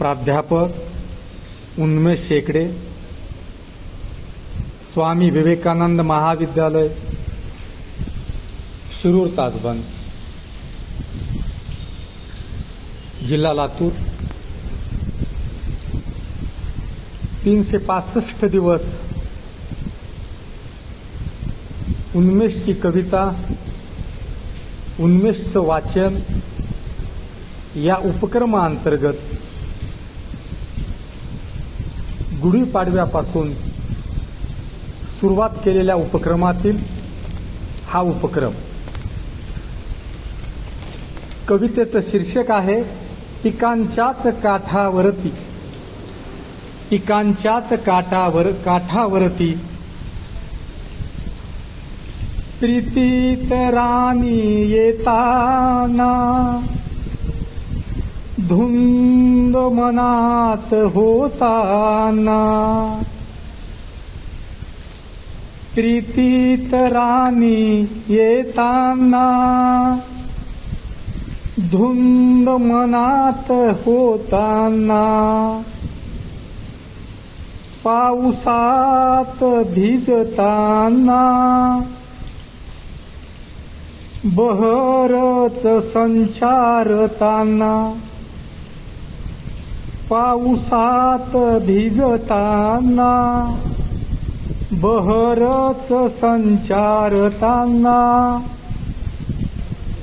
प्राध्यापक उन्मेष शेकडे स्वामी विवेकानंद महाविद्यालय शिरूर ताजबंद जिल्हा लातूर. तीनशे पासष्ट दिवस उन्मेषची कविता उन्मेषचं वाचन या उपक्रमाअंतर्गत गुढीपाडव्यापासून सुरुवात केलेल्या उपक्रमातील हा उपक्रम. कवितेचं शीर्षक आहे पिकांच्याच काठावरती पिकांच्याच काठावर काठावरती प्रीतीत राणी येताना धुंद मनात होताना. प्रीतीत राणी येताना. धुंद मनात होताना. पावसात भिजताना. बहरच संचारताना. पावसात भिजताना बहरच संचारताना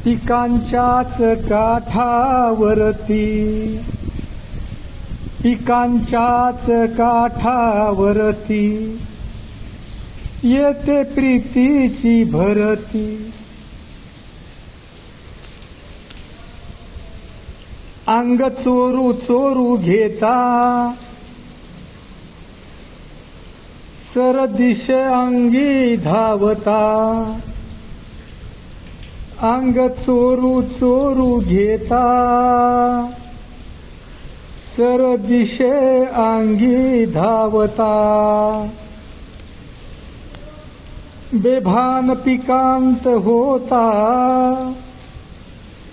पिकांच्याच काठावरती पिकांच्याच काठावरती येते प्रीतीची भरती. अंग चोरू चोरू घेता. सरदिश अंगी धावता. अंग चोरू चोरू घेता. सरदिश अंगी धावता. बेभान पिकांत होता.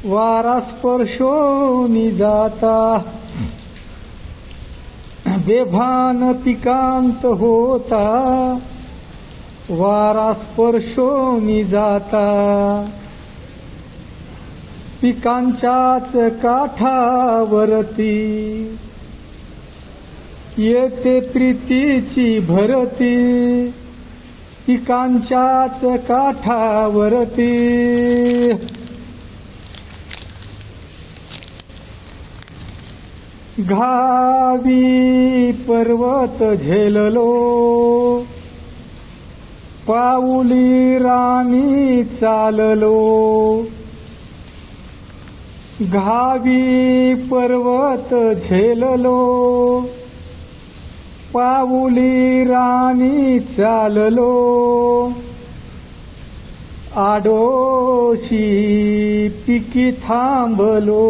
वारा स्पर्शोनी जाता। बेभान पिकांत होता। वारा स्पर्शोनी जाता। पिकांच्याच काठावरती येते प्रीतीची भरती। पिकांच्याच काठावरती घावी पर्वत झेललो. पाऊली रानी चाललो. घावी पर्वत झेललो. पाऊली रानी चाललो. आडोशी पिकी थांबलो.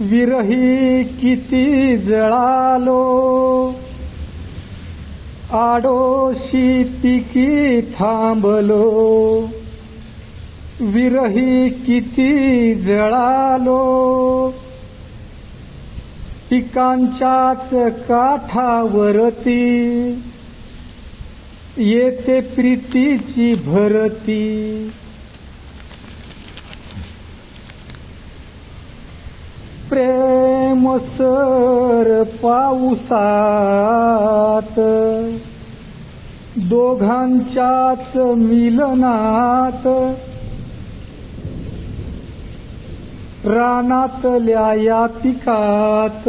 विरही किती जळालो. आडोशी पिकी थांबलो. विरही किती जळालो. पिकांच्याच काठावरती येते प्रीतीची भरती. प्रेम सर पाऊसात दोघांच्याच मिलनात रानातल्या या पिकात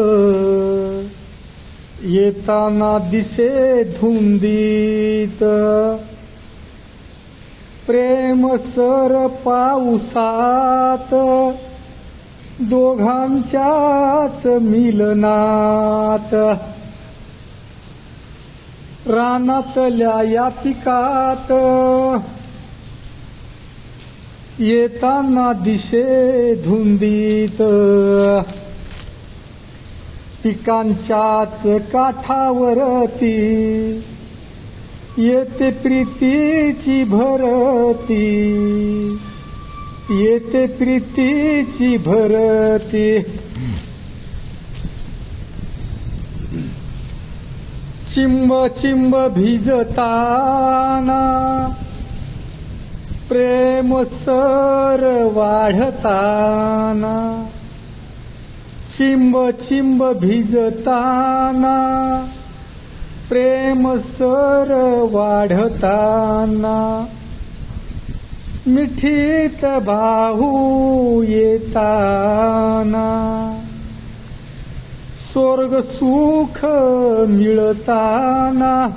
येताना दिसे धुंदीत प्रेम सर पाऊसात दोघांच्याच मिलनात. रानातल्या या पिकात येताना दिशे धुंदीत. पिकांच्याच काठावरती येते प्रीतीची भरती. येते प्रीतीची भरती. चिंब चिंब भिजताना प्रेम सर वाढताना. चिंब चिंब भिजताना प्रेम सर वाढताना. मिठीत बाहू येताना. स्वर्ग सुख मिळताना.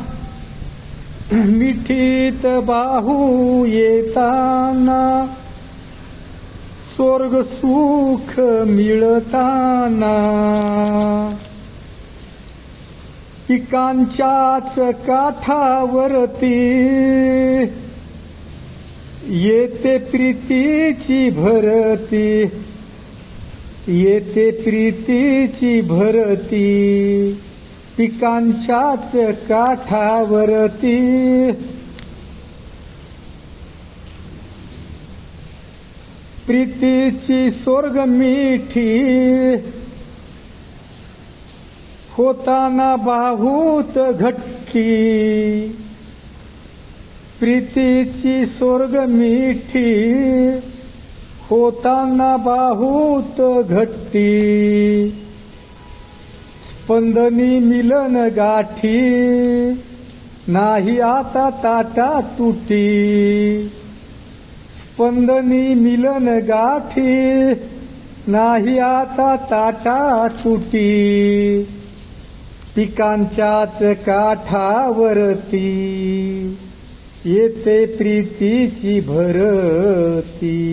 मिठीत बाहू येताना. स्वर्ग सुख मिळताना. पिकांच्याच काठावरती येते प्रीतीची भरती. येते प्रीतीची भरती. पिकांच्याच काठावरती. प्रीतीची स्वर्ग मिठी होताना बाहूत घट्टी प्रीतीची स्वर्ग मिठी होताना बाहूत घट्टी. स्पंदनी मिलन गाठी नाही आता ताटा तुटी. स्पंदनी मिलन गाठी नाही आता ताटा तुटी. पिकांच्याच काठावरती येते प्रीतीची भरती.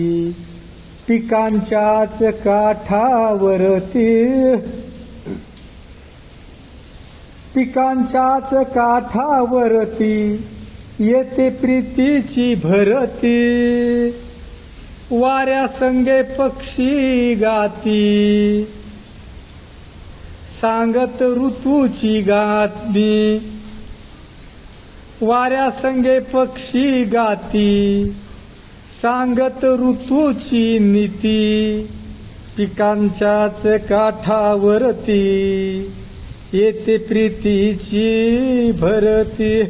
पिकांच्याच काठावरती. पिकांच्याच काठावरती येते प्रीतीची भरती. वाऱ्या संगे पक्षी गाती. सांगत ऋतूची गाती वाऱ्या संगे पक्षी गाती सांगत ऋतूची नीती पिकांच्याच काठावरती येते प्रीतीची भरती.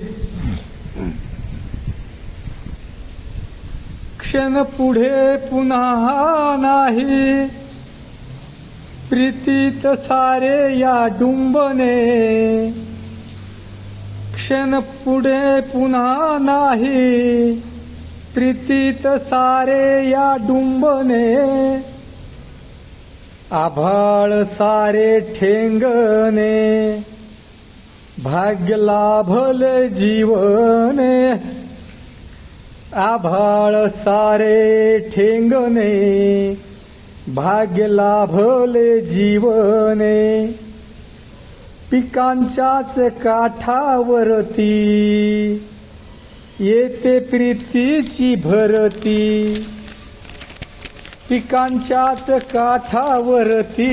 क्षण पुढे पुन्हा नाही प्रीतीत सारे या डुंबने क्षण पुढे पुन्हा नाही. प्रीतीत सारे या डुंबने. आभाळ सारे ठेंगणे. भाग्य लाभले जीवने. आभाळ सारे ठेंगणे. भाग्य लाभले जीवने. पिकांच्याच काठावरती. येते प्रीतीची भरती. पिकांच्याच काठावरती.